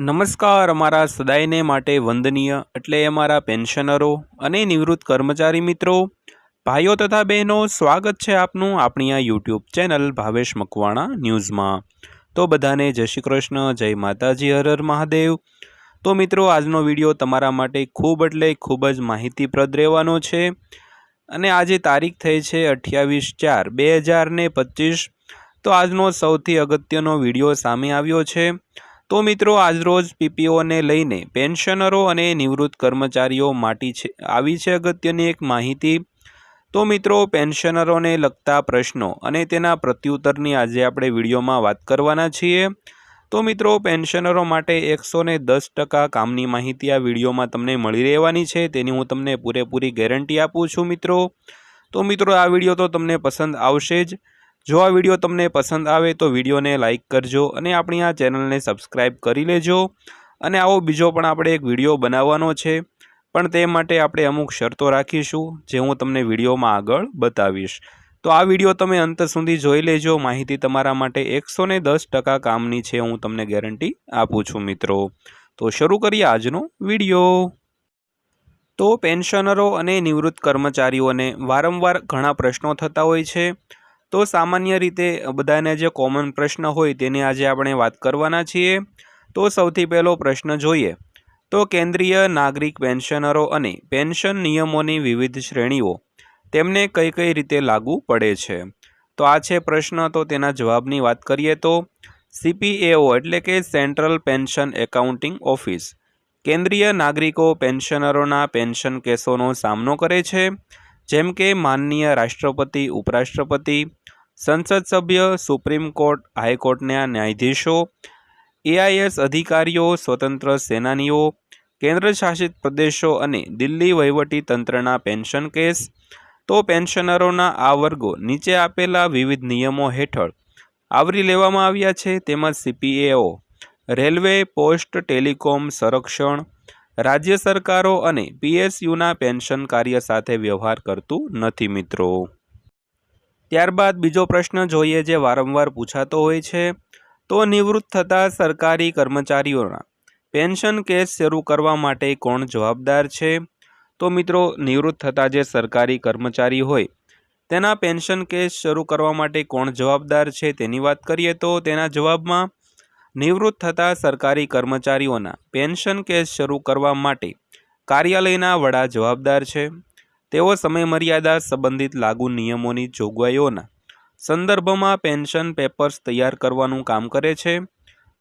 નમસ્કાર, અમારા સદાયને માટે વંદનીય, એટલે અમારા પેન્શનરો અને નિવૃત્ત કર્મચારી મિત્રો. ભાઈઓ તથા બહેનો, સ્વાગત છે આપનું આપણી આ યુટ્યુબ ચેનલ ભાવેશ મકવાણા ન્યૂઝમાં. તો બધાને જય શ્રી કૃષ્ણ, જય માતાજી, હર મહાદેવ. તો મિત્રો, આજનો વીડિયો તમારા માટે ખૂબ એટલે ખૂબ જ માહિતીપ્રદ રહેવાનો છે. અને આજે તારીખ થઈ છે અઠ્યાવીસ ચાર બે હજાર પચીસ. તો આજનો સૌથી અગત્યનો વીડિયો સામે આવ્યો છે. તો મિત્રો, આજરોજ પીપીઓને લઈને પેન્શનરો અને નિવૃત્ત કર્મચારીઓ માટે છે, આવી છે અગત્યની એક માહિતી. તો મિત્રો, પેન્શનરોને લગતા પ્રશ્નો અને તેના પ્રત્યુત્તરની આજે આપણે વિડીયોમાં વાત કરવાના છીએ. તો મિત્રો, પેન્શનરો માટે એકસો ને દસ ટકા કામની માહિતી આ વિડીયોમાં તમને મળી રહેવાની છે, તેની હું તમને પૂરેપૂરી ગેરંટી આપું છું મિત્રો. તો મિત્રો, આ વીડિયો તો તમને પસંદ આવશે જ. જો આ વીડિયો તમને પસંદ આવે તો વિડીયોને લાઇક કરજો અને આપણી આ ચેનલને સબસ્ક્રાઈબ કરી લેજો. અને આવો બીજો પણ આપણે એક વીડિયો બનાવવાનો છે. પણ તે માટે આપણે અમુક શરતો રાખીશું જે હું તમને વિડીયોમાં આગળ બતાવીશ. તો આ વીડિયો તમે અંત સુધી જોઈ લેજો. માહિતી તમારા માટે એકસો કામની છે હું તમને ગેરંટી આપું છું મિત્રો. તો શરૂ કરીએ આજનો વીડિયો. તો પેન્શનરો અને નિવૃત્ત કર્મચારીઓને વારંવાર ઘણા પ્રશ્નો થતા હોય છે. તો સામાન્ય રીતે બધાને જે કોમન પ્રશ્ન હોય તેની આજે આપણે વાત કરવાના છીએ. તો સૌથી પહેલો પ્રશ્ન જોઈએ. તો કેન્દ્રીય નાગરિક પેન્શનરો અને પેન્શન નિયમોની વિવિધ શ્રેણીઓ તેમને કઈ કઈ રીતે લાગુ પડે છે? તો આ છે પ્રશ્ન. તો તેના જવાબની વાત કરીએ તો સીપીએઓ એટલે કે સેન્ટ્રલ પેન્શન એકાઉન્ટિંગ ઓફિસ કેન્દ્રીય નાગરિકો પેન્શનરોના પેન્શન કેસોનો સામનો કરે છે. જેમ કે માનનીય રાષ્ટ્રપતિ, ઉપરાષ્ટ્રપતિ, સંસદ સભ્ય, સુપ્રીમ કોર્ટ, હાઈકોર્ટના ન્યાયાધીશો, એઆઈએસ અધિકારીઓ, સ્વતંત્ર સેનાનીઓ, કેન્દ્રશાસિત પ્રદેશો અને દિલ્હી વહીવટી તંત્રના પેન્શન કેસ, તો પેન્શનરોના આ વર્ગો નીચે આપેલા વિવિધ નિયમો હેઠળ આવરી લેવામાં આવ્યા છે. તેમજ સીપીએઓ, રેલવે, પોસ્ટ, ટેલિકોમ, સંરક્ષણ રાજ્ય સરકારો અને પીએસયુના પેન્શન કાર્ય સાથે વ્યવહાર કરતું નથી મિત્રો. ત્યારબાદ બીજો પ્રશ્ન જોઈએ જે વારંવાર પૂછાતો હોય છે, તો નિવૃત્ત થતા સરકારી કર્મચારીઓના પેન્શન કેસ શરૂ કરવા માટે કોણ જવાબદાર છે? તો મિત્રો, નિવૃત્ત થતા જે સરકારી કર્મચારી હોય, તેના પેન્શન કેસ શરૂ કરવા માટે કોણ જવાબદાર છે તેની વાત કરીએ તો તેના જવાબમાં નિવૃત્ત થતા સરકારી કર્મચારીઓના પેન્શન કેસ શરૂ કરવા માટે કાર્યાલયના વડા જવાબદાર છે. તેઓ સમયમર્યાદા સંબંધિત લાગુ નિયમોની જોગવાઈઓના સંદર્ભમાં પેન્શન પેપર્સ તૈયાર કરવાનું કામ કરે છે.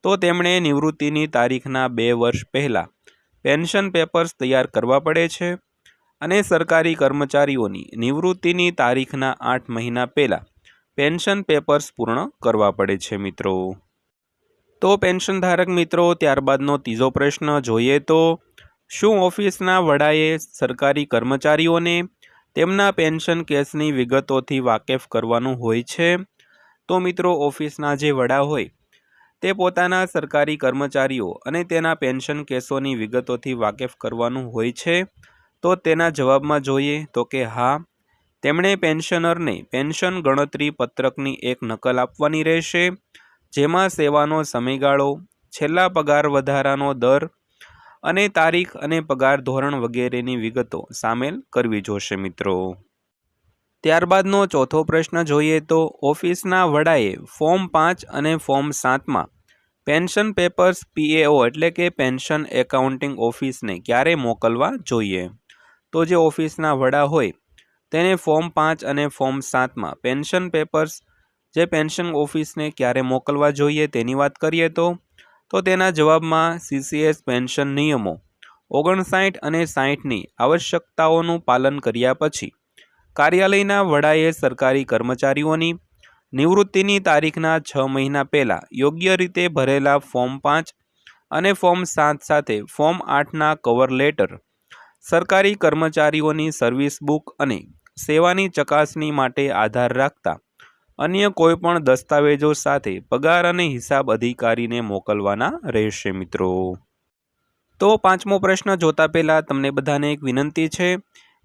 તો તેમણે નિવૃત્તિની તારીખના બે વર્ષ પહેલાં પેન્શન પેપર્સ તૈયાર કરવા પડે છે અને સરકારી કર્મચારીઓની નિવૃત્તિની તારીખના આઠ મહિના પહેલાં પેન્શન પેપર્સ પૂર્ણ કરવા પડે છે મિત્રો. તો પેન્શન ધારક મિત્રો, ત્યારબાદનો ત્રીજો પ્રશ્ન જોઈએ તો, શું ઓફિસના વડાએ સરકારી કર્મચારીઓને તેમના પેન્શન કેસની વિગતોથી વાકેફ કરવાનું હોય છે? તો મિત્રો, ઓફિસના જે વડા હોય, તે પોતાના સરકારી કર્મચારીઓ અને તેના પેન્શન કેસોની વિગતોથી વાકેફ કરવાનું હોય છે. તો તેના જવાબમાં જોઈએ તો કે હા, તેમણે પેન્શનરને પેન્શન ગણતરી પત્રકની એક નકલ આપવાની રહેશે. જેમાં સેવાનો સમયગાળો, છેલ્લા પગાર વધારાનો દર અને તારીખ અને પગાર ધોરણ વગેરેની વિગતો સામેલ કરવી જોશે મિત્રો. ત્યારબાદનો ચોથો પ્રશ્ન જોઈએ તો ઓફિસના વડાએ ફોર્મ પાંચ અને ફોર્મ સાતમાં પેન્શન પેપર્સ પીએઓ એટલે કે પેન્શન એકાઉન્ટિંગ ઓફિસને ક્યારે મોકલવા જોઈએ? તો જે ઓફિસના વડા હોય તેને ફોર્મ પાંચ અને ફોર્મ સાતમાં પેન્શન પેપર્સ જે પેન્શન ઓફિસને ક્યારે મોકલવા જોઈએ તેની વાત કરીએ તો તો તેના જવાબમાં સીસીએસ પેન્શન નિયમો, ઓગણસાઠ અને સાઠની આવશ્યકતાઓનું પાલન કર્યા પછી, કાર્યાલયના વડાએ સરકારી કર્મચારીઓની નિવૃત્તિની તારીખના છ મહિના પહેલાં યોગ્ય રીતે ભરેલા ફોર્મ પાંચ અને ફોર્મ સાત સાથે ફોર્મ આઠના કવર લેટર, સરકારી કર્મચારીઓની સર્વિસ બુક અને સેવાની ચકાસણી માટે આધાર રાખતા અન્ય કોઈપણ દસ્તાવેજો સાથે પગાર અને હિસાબ અધિકારીને મોકલવાના રહેશે, મિત્રો. તો પાંચમો પ્રશ્ન જોતા પહેલાં તમને બધાને એક વિનંતી છે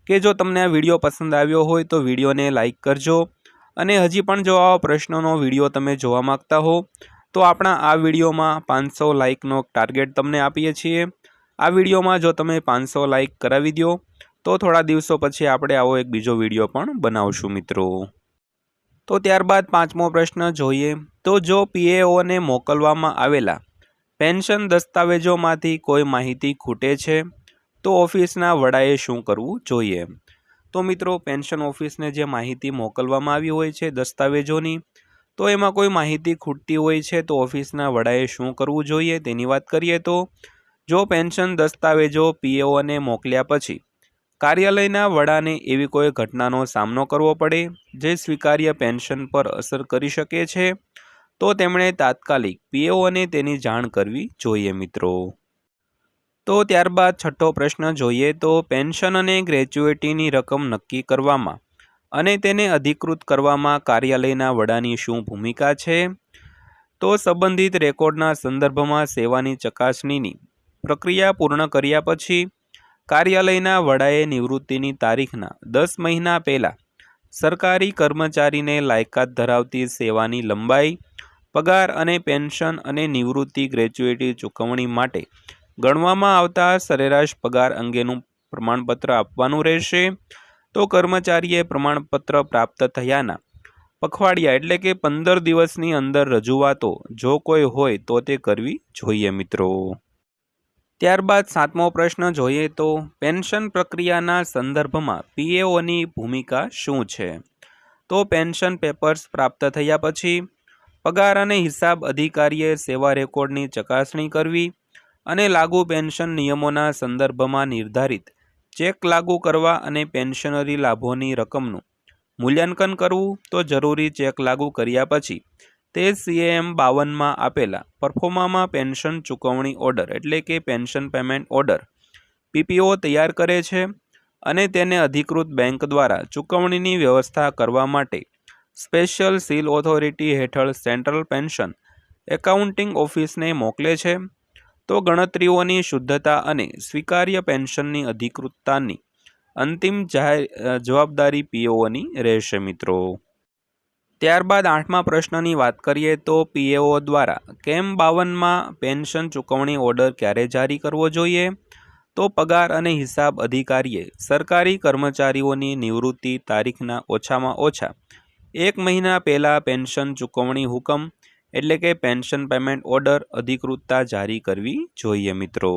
કે જો તમને આ વીડિયો પસંદ આવ્યો હોય તો વિડીયોને લાઇક કરજો અને હજી પણ જો આવા પ્રશ્નોનો વીડિયો તમે જોવા માગતા હો, તો આપણા આ વિડીયોમાં પાંચસો લાઇકનો ટાર્ગેટ તમને આપીએ છીએ. આ વિડીયોમાં જો તમે પાંચસો લાઇક કરાવી દો તો થોડા દિવસો પછી આપણે આવો એક બીજો વીડિયો પણ બનાવશું, મિત્રો. તો ત્યારબાદ પાંચમો પ્રશ્ન જોઈએ તો જો પીએઓને મોકલવામાં આવેલા પેન્શન દસ્તાવેજોમાંથી કોઈ માહિતી ખૂટે છે, તો ઓફિસના વડાએ શું કરવું જોઈએ? તો મિત્રો, પેન્શન ઓફિસને જે માહિતી મોકલવામાં આવી હોય છે દસ્તાવેજોની, તો એમાં કોઈ માહિતી ખૂટતી હોય છે તો ઓફિસના વડાએ શું કરવું જોઈએ તેની વાત કરીએ તો, જો પેન્શન દસ્તાવેજો પીએઓને મોકલ્યા પછી કાર્યાલયના વડાને એવી કોઈ ઘટનાનો સામનો કરવો પડે જે સ્વીકાર્ય પેન્શન પર અસર કરી શકે છે? તો તેમણે તાત્કાલિક પીએઓને તેની જાણ કરવી જોઈએ મિત્રો. તો ત્યારબાદ છઠ્ઠો પ્રશ્ન જોઈએ તો પેન્શન અને ગ્રેચ્યુએટીની રકમ નક્કી કરવામાં અને તેને અધિકૃત કરવામાં કાર્યાલયના વડાની શું ભૂમિકા છે? તો સંબંધિત રેકોર્ડના સંદર્ભમાં સેવાની ચકાસણીની પ્રક્રિયા પૂર્ણ કર્યા પછી કાર્યાલયના વડાએ નિવૃત્તિની તારીખના દસ મહિના પહેલાં સરકારી કર્મચારીને લાયકાત ધરાવતી સેવાની લંબાઈ, પગાર અને પેન્શન અને નિવૃત્તિ ગ્રેચ્યુએટી ચૂકવણી માટે ગણવામાં આવતા સરેરાશ પગાર અંગેનું પ્રમાણપત્ર આપવાનું રહેશે. તો કર્મચારીએ પ્રમાણપત્ર પ્રાપ્ત થયાના પખવાડિયા એટલે કે પંદર દિવસની અંદર રજૂઆતો જો કોઈ હોય તો તે કરવી જોઈએ મિત્રો. ત્યારબાદ સાતમો પ્રશ્ન જોઈએ તો પેન્શન પ્રક્રિયાના સંદર્ભમાં પીએઓની ભૂમિકા શું છે? તો પેન્શન પેપર્સ પ્રાપ્ત થયા પછી પગાર અને હિસાબ અધિકારીએ સેવા રેકોર્ડની ચકાસણી કરવી અને લાગુ પેન્શન નિયમોના સંદર્ભમાં નિર્ધારિત ચેક લાગુ કરવા અને પેન્શનરી લાભોની રકમનું મૂલ્યાંકન કરવું તો જરૂરી ચેક લાગુ કર્યા પછી તે સીએએમ બાવનમાં આપેલા પરફોર્મામાં પેન્શન ચૂકવણી ઓર્ડર એટલે કે પેન્શન પેમેન્ટ ઓર્ડર પીપીઓ તૈયાર કરે છે અને તેને અધિકૃત બેંક દ્વારા ચૂકવણીની વ્યવસ્થા કરવા માટે સ્પેશિયલ સીલ ઓથોરિટી હેઠળ સેન્ટ્રલ પેન્શન એકાઉન્ટિંગ ઓફિસને મોકલે છે. તો ગણતરીઓની શુદ્ધતા અને સ્વીકાર્ય પેન્શનની અધિકૃતતાની અંતિમ જવાબદારી પીઓની રહેશે મિત્રો. ત્યારબાદ આઠમા પ્રશ્નની વાત કરીએ તો પીએઓ દ્વારા કેમ બાવનમાં પેન્શન ચૂકવણી ઓર્ડર ક્યારે જારી કરવો જોઈએ? તો પગાર અને હિસાબ અધિકારીએ સરકારી કર્મચારીઓની નિવૃત્તિ તારીખના ઓછામાં ઓછા એક મહિના પહેલાં પેન્શન ચૂકવણી હુકમ એટલે કે પેન્શન પેમેન્ટ ઓર્ડર અધિકૃતતા જારી કરવી જોઈએ મિત્રો.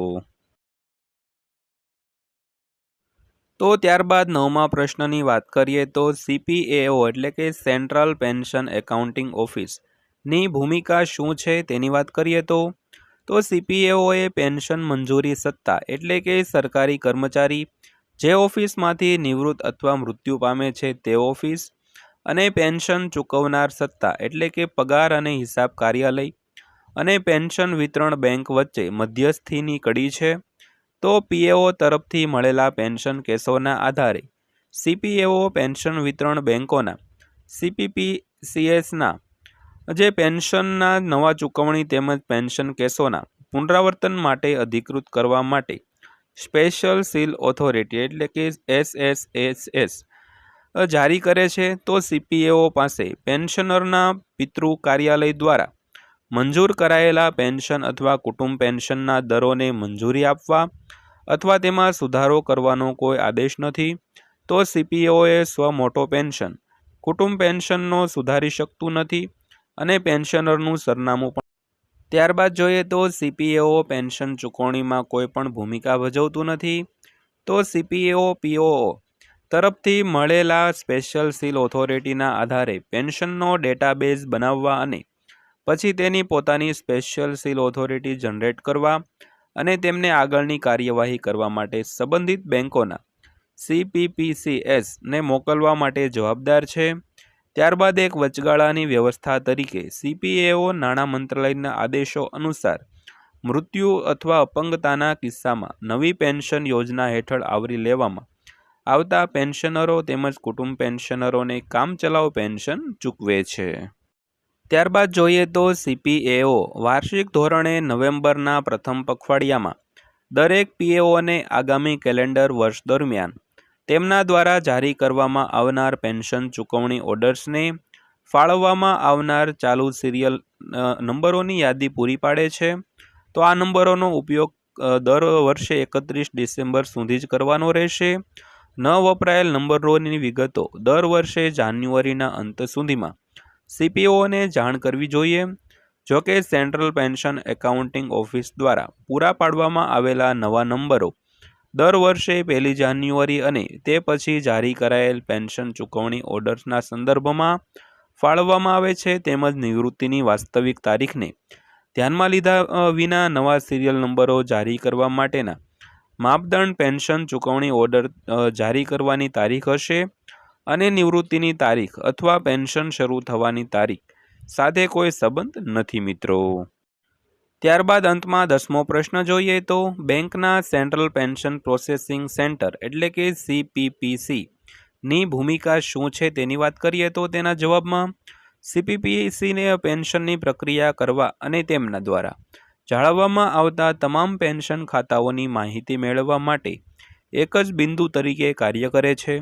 તો ત્યારબાદ નવમા પ્રશ્નની વાત કરીએ તો સીપીએઓ એટલે કે સેન્ટ્રલ પેન્શન એકાઉન્ટિંગ ઓફિસની ભૂમિકા શું છે તેની વાત કરીએ તો તો સીપીએઓએ પેન્શન મંજૂરી સત્તા એટલે કે સરકારી કર્મચારી જે ઓફિસમાંથી નિવૃત્ત અથવા મૃત્યુ પામે છે તે ઓફિસ અને પેન્શન ચૂકવનાર સત્તા એટલે કે પગાર અને હિસાબ કાર્યાલય અને પેન્શન વિતરણ બેંક વચ્ચે મધ્યસ્થીની કડી છે. તો પીએઓ તરફથી મળેલા પેન્શન કેસોના આધારે સીપીએઓ પેન્શન વિતરણ બેંકોના, સીપીપીસીએસના, જે પેન્શનના નવા ચૂકવણી તેમજ પેન્શન કેસોના પુનરાવર્તન માટે અધિકૃત કરવા માટે સ્પેશિયલ સીલ ઓથોરિટી એટલે કે એસએસએસએસ જારી કરે છે, તો સીપીએઓ પાસે પેન્શનરના પિતૃ કાર્યાલય દ્વારા મંજૂર કરાયેલા પેન્શન અથવા કુટુંબ પેન્શનના દરોને મંજૂરી આપવા અથવા તેમાં સુધારો કરવાનો કોઈ આદેશ નથી, તો સીપીઓએ સ્વ મોટો પેન્શન, કુટુંબ પેન્શનનો સુધારી શકતું નથી અને પેન્શનરનું સરનામું પણ ત્યારબાદ જોઈએ તો સીપીએઓ પેન્શન ચૂકવણીમાં કોઈ પણ ભૂમિકા ભજવતું નથી, તો સીપીએઓ પીઓઓ તરફથી મળેલા સ્પેશિયલ સીલ ઓથોરિટીના આધારે પેન્શનનો ડેટાબેઝ બનાવવા અને પછી તેની પોતાની સ્પેશિયલ સીલ ઓથોરિટી જનરેટ કરવા અને તેમને આગળની કાર્યવાહી કરવા માટે સંબંધિત બેંકોના સીપીપીસીએસને મોકલવા માટે જવાબદાર છે. ત્યારબાદ એક વચગાળાની વ્યવસ્થા તરીકે સીપીએઓ નાણાં મંત્રાલયના આદેશો અનુસાર મૃત્યુ અથવા અપંગતાના કિસ્સામાં નવી પેન્શન યોજના હેઠળ આવરી લેવામાં આવતા પેન્શનરો તેમજ કુટુંબ પેન્શનરોને કામચલાઉ પેન્શન ચૂકવે છે. ત્યારબાદ જોઈએ તો સીપીએઓ વાર્ષિક ધોરણે નવેમ્બરના પ્રથમ પખવાડિયામાં દરેક પીએઓને આગામી કેલેન્ડર વર્ષ દરમિયાન તેમના દ્વારા જારી કરવામાં આવનાર પેન્શન ચૂકવણી ઓર્ડર્સને ફાળવવામાં આવનાર ચાલુ સિરિયલ નંબરોની યાદી પૂરી પાડે છે. તો આ નંબરોનો ઉપયોગ દર વર્ષે એકત્રીસ ડિસેમ્બર સુધી જ કરવાનો રહેશે. ન વપરાયેલ નંબરોની વિગતો દર વર્ષે જાન્યુઆરીના અંત સુધીમાં સીપીઓને જાણ કરવી જોઈએ, જો કે સેન્ટ્રલ પેન્શન એકાઉન્ટિંગ ઓફિસ દ્વારા પૂરા પાડવામાં આવેલા નવા નંબરો દર વર્ષે પહેલી જાન્યુઆરી અને તે પછી જારી કરાયેલ પેન્શન ચૂકવણી ઓર્ડર્સના સંદર્ભમાં ફાળવવામાં આવે છે તેમજ નિવૃત્તિની વાસ્તવિક તારીખને ધ્યાનમાં લીધા વિના નવા સિરિયલ નંબરો જારી કરવા માટેના માપદંડ પેન્શન ચૂકવણી ઓર્ડર જારી કરવાની તારીખ હશે. અને નિવૃત્તિની તારીખ અથવા પેન્શન શરૂ થવાની તારીખ સાથે કોઈ સંબંધ નથી મિત્રો. ત્યારબાદ અંતમાં દસમો પ્રશ્ન જોઈએ તો બેંકના સેન્ટ્રલ પેન્શન પ્રોસેસિંગ સેન્ટર એટલે કે સીપીપીસી ની ભૂમિકા શું છે તેની વાત કરીએ તો તેના જવાબમાં સીપીપીસીને પેન્શનની પ્રક્રિયા કરવા અને તેમના દ્વારા જાળવવામાં આવતા તમામ પેન્શન ખાતાઓની માહિતી મેળવવા માટે એક જ બિંદુ તરીકે કાર્ય કરે છે.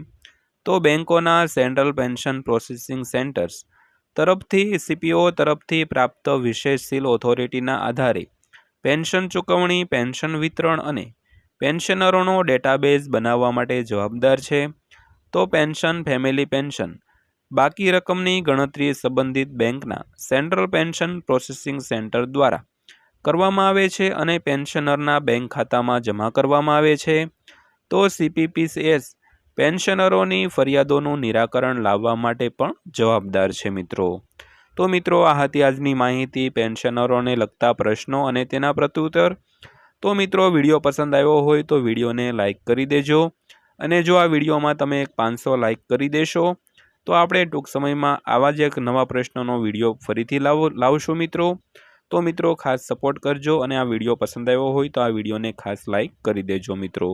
તો બેંકોના સેન્ટ્રલ પેન્શન પ્રોસેસિંગ સેન્ટર્સ તરફથી, સીપીઓ તરફથી પ્રાપ્ત વિશેષ સીલ ઓથોરિટીના આધારે પેન્શન ચૂકવણી, પેન્શન વિતરણ અને પેન્શનરોનો ડેટાબેઝ બનાવવા માટે જવાબદાર છે. તો પેન્શન, ફેમિલી પેન્શન, બાકી રકમની ગણતરી સંબંધિત બેંકના સેન્ટ્રલ પેન્શન પ્રોસેસિંગ સેન્ટર દ્વારા કરવામાં આવે છે અને પેન્શનરના બેંક ખાતામાં જમા કરવામાં આવે છે. તો સીપીપીએસ પેન્શનરોની ફરિયાદોનું નિરાકરણ લાવવા માટે પણ જવાબદાર છે મિત્રો. તો મિત્રો, આ હતી આજની માહિતી પેન્શનરોને લગતા પ્રશ્નો અને તેના પ્રત્યુત્તર. તો મિત્રો, વીડિયો પસંદ આવ્યો હોય તો વિડીયોને લાઇક કરી દેજો અને જો આ વિડીયોમાં તમે એક પાંચસો લાઇક કરી દેશો, તો આપણે ટૂંક સમયમાં આવા જ એક નવા પ્રશ્નોનો વીડિયો ફરીથી લાવો, લાવશું મિત્રો. તો મિત્રો, ખાસ સપોર્ટ કરજો અને આ વીડિયો પસંદ આવ્યો હોય તો આ વિડીયોને ખાસ લાઇક કરી દેજો મિત્રો.